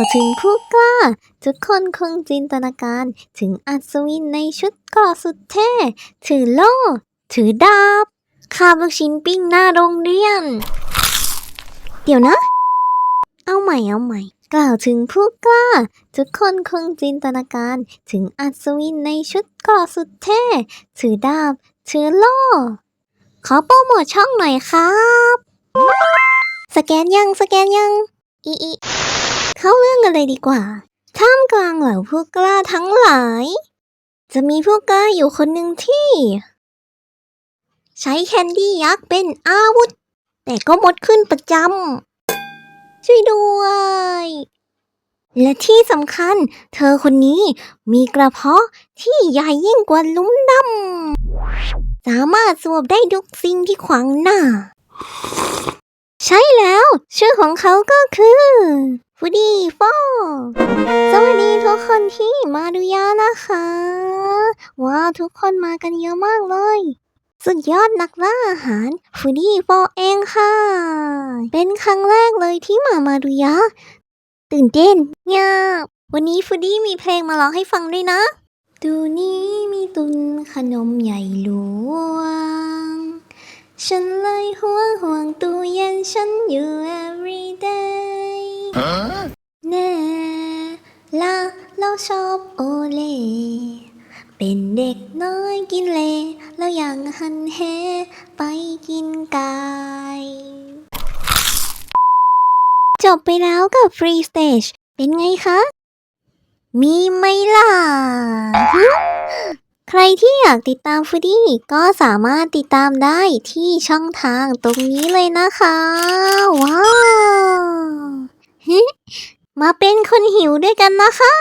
าวถึงผู้กล้า ทุกคนคงจินตนาการ ถึงอัศวินในชุดเกราะสุดเท่ ถือโล่ ถือดาบคาบลูกชิ้นปิ้งหน้าโรงเรียน เดี๋ยวนะ เอาใหม่เอาใหม่ กล่าวถึงผู้กล้า ทุกคนคงจินตนาการ ถึงอัศวินในชุดเกราะสุดเท่ ถือดาบ ถือโล่ ขอโปรโมทช่องหน่อยครับ สแกนยังสแกนยังอีอี เข้าเรื่องกันเลยดีกว่า ท่ามกลางเหล่าผู้กล้าทั้งหลาย จะมีผู้กล้าอยู่คนหนึ่งที่ ใช้แคนดี้ยักษ์เป็นอาวุธ แต่ก็หมดขึ้นประจำ ช่วยด้วย และที่สำคัญ เธอคนนี้มีกระเพาะที่ใหญ่ยิ่งกว่าลุมดำ สามารถสวบได้ทุกสิ่งที่ขวางหน้าใช่แล้ว ชื่อของเขาก็คือ ฟูดี้โฟสวัสดีทุกคนที่มาดูยานะคะ ว้าวทุกคนมากันเยอะมากเลย สุดยอดนักล่าอาหารฟูดี้โฟเองค่ะ เป็นครั้งแรกเลยที่มามาดูยะตื่นเต้นเงียบวันนี้ฟูดี้มีเพลงมาร้องให้ฟังด้วยนะ ดูนี้มีตุนขนมใหญ่หลวง ฉันเลยห่วงห่วงตู้ ชอบโอเล่เป็นเด็กน้อยกินเล แล้วยังหันแหไปกินไก่จบไปแล้วกับฟรีสเตจเป็นไงคะ มีไหมล่ะ ใครที่อยากติดตามฟูดี้ก็สามารถติดตามได้ที่ช่องทางตรงนี้เลยนะคะ ว้าวมาเป็นคนหิวด้วยกันนะคะ